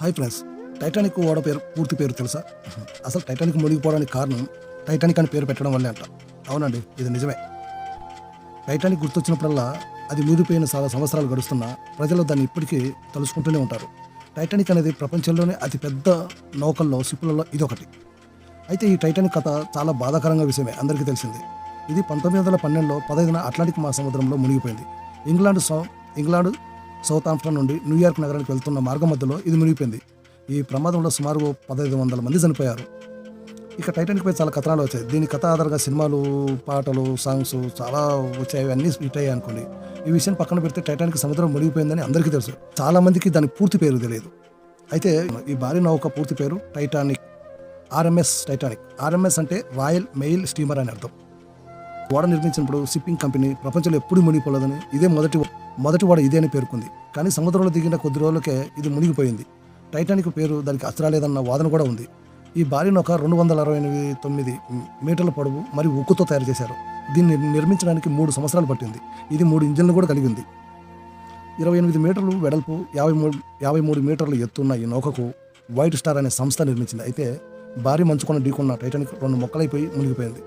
Hi friends. Titanic ఓడ పేరు పూర్తి పేరు తెలుసా? అసలు టైటానిక్ మునిగిపోవడానికి కారణం టైటానిక్ అని పేరు పెట్టడం వల్లే అంట. అవునండి ఇది నిజమే. టైటానిక్ గుర్తొచ్చినప్పుడల్లా అది మునిగిపోయిన చాలా సంవత్సరాలు గడుస్తున్నా ప్రజలు దాన్ని ఇప్పటికీ తలుసుకుంటూనే ఉంటారు. టైటానిక్ అనేది ప్రపంచంలోనే అతి పెద్ద నౌకల్లో షిప్పులలో ఇదొకటి. అయితే ఈ టైటానిక్ కథ చాలా బాధాకరంగా విషయమే అందరికీ తెలిసింది. ఇది పంతొమ్మిది వందల పన్నెండులో పదహైదున అట్లాంటిక్ మహాసముద్రంలో మునిగిపోయింది. England so England Southampton నుండి న్యూయార్క్ నగరానికి వెళ్తున్న మార్గం మధ్యలో ఇది మునిగిపోయింది. ఈ ప్రమాదంలో సుమారు పదహైదు వందల మంది చనిపోయారు. ఇక టైటానిక్ పై చాలా కథనాలు వచ్చాయి. దీని కథ ఆధారంగా సినిమాలు పాటలు సాంగ్స్ చాలా వచ్చాయి. అన్నీ హిట్ అయ్యాయి అనుకోండి. ఈ విషయం పక్కన పెడితే టైటానిక్ సముద్రం మునిగిపోయిందని అందరికీ తెలుసు. చాలా మందికి దాని పూర్తి పేరు తెలియదు. అయితే ఈ భారీ నౌక పూర్తి పేరు టైటానిక్ ఆర్ఎంఎస్ టైటానిక్ ఆర్ఎంఎస్ అంటే రాయల్ మెయిల్ స్టీమర్ అని అర్థం. ఓడ నిర్మించినప్పుడు షిప్పింగ్ కంపెనీ ప్రపంచంలో ఎప్పుడు మునిగిపోలేదని ఇదే మొదటి మొదటి ఓడ ఇదే అని పేర్కొంది. కానీ సముద్రంలో దిగిన కొద్ది రోజులకే ఇది మునిగిపోయింది. టైటానిక్ పేరు దానికి అస్త్రాలేదన్న వాదన కూడా ఉంది. ఈ భారీ నౌక రెండు వందల అరవై ఎనిమిది తొమ్మిది మీటర్ల పొడవు మరియు ఉక్కుతో తయారు చేశారు. దీన్ని నిర్మించడానికి మూడు సంవత్సరాలు పట్టింది. ఇది మూడు ఇంజిన్లు కూడా కలిగింది ఇరవై ఎనిమిది మీటర్లు వెడల్పు యాభై మూడు యాభై మూడు మీటర్లు ఎత్తున్న ఈ నౌకకు వైట్ స్టార్ అనే సంస్థ నిర్మించింది. అయితే భారీ మంచుకొని ఢీకున్న టైటానిక్ రెండు మొక్కలైపోయి మునిగిపోయింది.